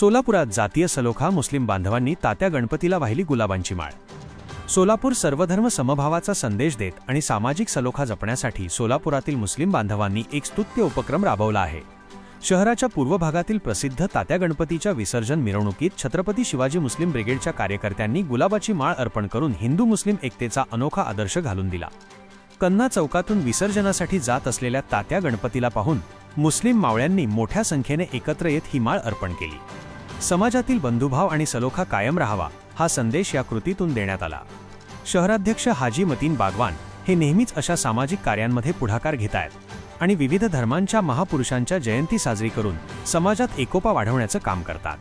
सोलापुरात जातीय सलोखा मुस्लिम बांधवांनी तात्या गणपतीला वाहिली गुलाबांची माळ. सोलापूर सर्वधर्म समभावाचा संदेश देत आणि सामाजिक सलोखा जपण्यासाठी सोलापुरातील मुस्लिम बांधवांनी एक स्तुत्य उपक्रम राबवला आहे. शहराच्या पूर्व भागातील प्रसिद्ध तात्या गणपतीच्या विसर्जन मिरवणुकीत छत्रपती शिवाजी मुस्लिम ब्रिगेडच्या कार्यकर्त्यांनी गुलाबाची माळ अर्पण करून हिंदू मुस्लिम एकतेचा अनोखा आदर्श घालून दिला. कन्ना चौकातून विसर्जनासाठी जात असलेल्या तात्या गणपतीला पाहून मुस्लिम मावळ्यांनी मोठ्या संख्येने एकत्र येत ही माळ अर्पण केली. समाजातील बंधुभाव आणि सलोखा कायम राहावा हा संदेश या कृतीतून देण्यात आला. शहराध्यक्ष हाजी मतीन बागवान हे नेहमीच अशा सामाजिक कार्यांमध्ये पुढाकार घेत आहेत आणि विविध धर्मांच्या महापुरुषांच्या जयंती साजरी करून समाजात एकोपा वाढवण्याचं काम करतात.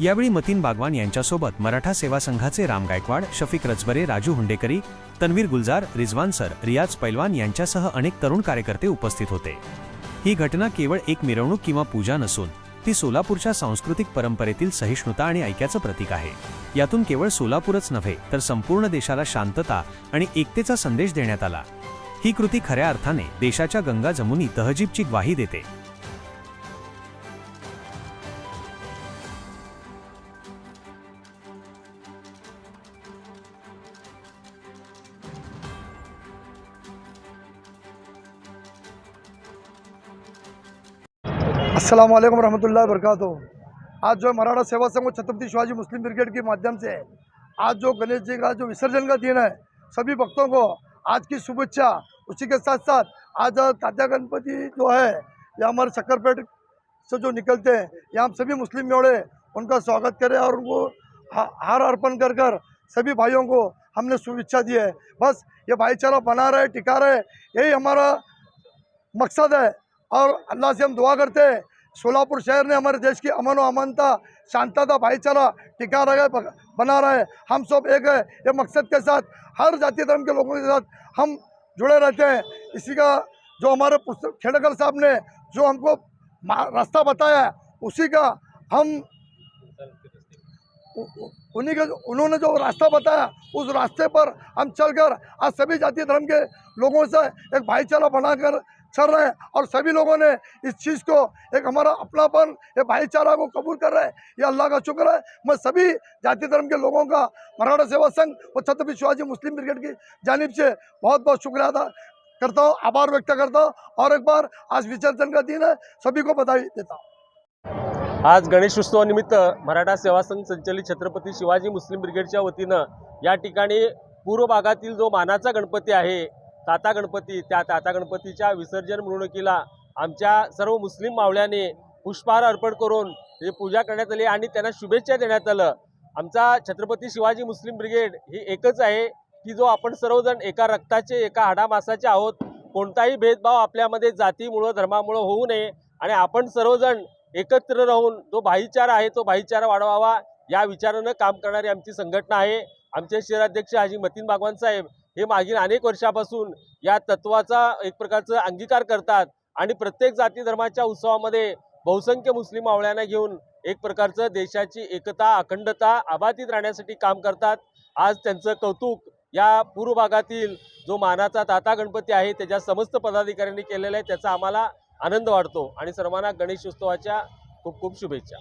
यावेळी मतीन बागवान यांच्यासोबत मराठा सेवा संघाचे राम गायकवाड शफिक रजबरे राजू हुंडेकरी तन्वीर गुलजार रिजवान सर रियाज पैलवान यांच्यासह अनेक तरुण कार्यकर्ते उपस्थित होते. ही घटना केवळ एक मिरवणूक किंवा पूजा नसून ती सोलापूरच्या सांस्कृतिक परंपरेतील सहिष्णुता आणि ऐक्याचं प्रतीक आहे. यातून केवळ सोलापूरच नव्हे तर संपूर्ण देशाला शांतता आणि एकतेचा संदेश देण्यात आला. ही कृती खऱ्या अर्थाने देशाच्या गंगा जमुनी तहजीबची ग्वाही देते. वालेकुम रहमतुल्लाहि वरकatuh आज जो मराठा सेवा संघ छत्रपति शिवाजी मुस्लिम ब्रिगेड के माध्यम से आज जो गणेश जी का जो विसर्जन का दिन है, सभी भक्तों को आज की शुभेच्छा। उसी के साथ साथ आज तात्या गणपति जो है, या हमारे शक्करपेट से जो निकलते हैं यहाँ हम सभी मुस्लिम जोड़े उनका स्वागत करें और उनको हार अर्पण कर कर सभी भाइयों को हमने शुभेच्छा दी है। बस ये भाईचारा बना रहे, टिका रहे, यही हमारा मकसद है। और अल्लाह से हम दुआ करते हैं, सोलापुर शहर ने हमारे देश की अमन व अमानता, शांतता भाईचारा टिका रहे ब- बना रहे हम सब एक है, ये मकसद के साथ, हर जाति धर्म के लोगों के साथ हम जुड़े रहते हैं। इसी का जो हमारे खेड़कर साहब ने जो हमको रास्ता बताया है उसी का हम उन्हीं के उन्होंने जो रास्ता बताया, उस रास्ते पर हम चलकर आज सभी जाति धर्म के लोगों से एक भाईचारा बनाकर चल रहे है। और सभी लोगों ने इस चीज़ को एक हमारा अपनापन ये भाईचारा को कबूल कर रहे हैं। ये अल्लाह का शुक्र है। मैं सभी जाति धर्म के लोगों का मराठा सेवा संघ और छत्रपति शिवाजी मुस्लिम ब्रिगेड की जानब से बहुत बहुत शुक्रिया अदा करता हूँ आभार व्यक्त करता हूँ। और एक बार आज विसर्जन का दिन है सभी को बधाई देता हूँ। आज गणेशोत्सवानिमित्त मराठा सेवा संघ संचलित छत्रपती शिवाजी मुस्लिम ब्रिगेडच्या वतीनं या ठिकाणी पूर्व भागातील जो मानाचा गणपती आहे ताता गणपती त्या ताता गणपतीच्या विसर्जन मिरवणुकीला आमच्या सर्व मुस्लिम मावळ्याने पुष्पहार अर्पण करून ते पूजा करण्यात आली आणि त्यांना शुभेच्छा देण्यात आलं. आमचा छत्रपती शिवाजी मुस्लिम ब्रिगेड ही एकच आहे की जो आपण सर्वजण एका रक्ताचे एका हाडामासाचे आहोत. कोणताही भेदभाव आपल्यामध्ये जातीमुळं धर्मामुळं होऊ नये आणि आपण सर्वजण एकत्र राहून जो भाईचारा आहे तो भाईचारा वाढवावा या विचारानं काम करणारी आमची संघटना आहे. आमचे शहराध्यक्ष हाजी मतीन भगवान साहेब हे मागील अनेक वर्षापासून या तत्वाचा एक प्रकारचं अंगीकार करतात आणि प्रत्येक जाती धर्माच्या उत्सवामध्ये बहुसंख्य मुस्लिम मावळ्यांना घेऊन एक प्रकारचं देशाची एकता अखंडता अबाधित राहण्यासाठी काम करतात. आज त्यांचं कौतुक या पूर्व भागातील जो मानाचा ताता गणपती आहे त्याच्या समस्त पदाधिकाऱ्यांनी केलेला आहे त्याचा आम्हाला आनंद वाटतो. आणि सर्वांना गणेशोत्सवाच्या खूप खूप शुभेच्छा.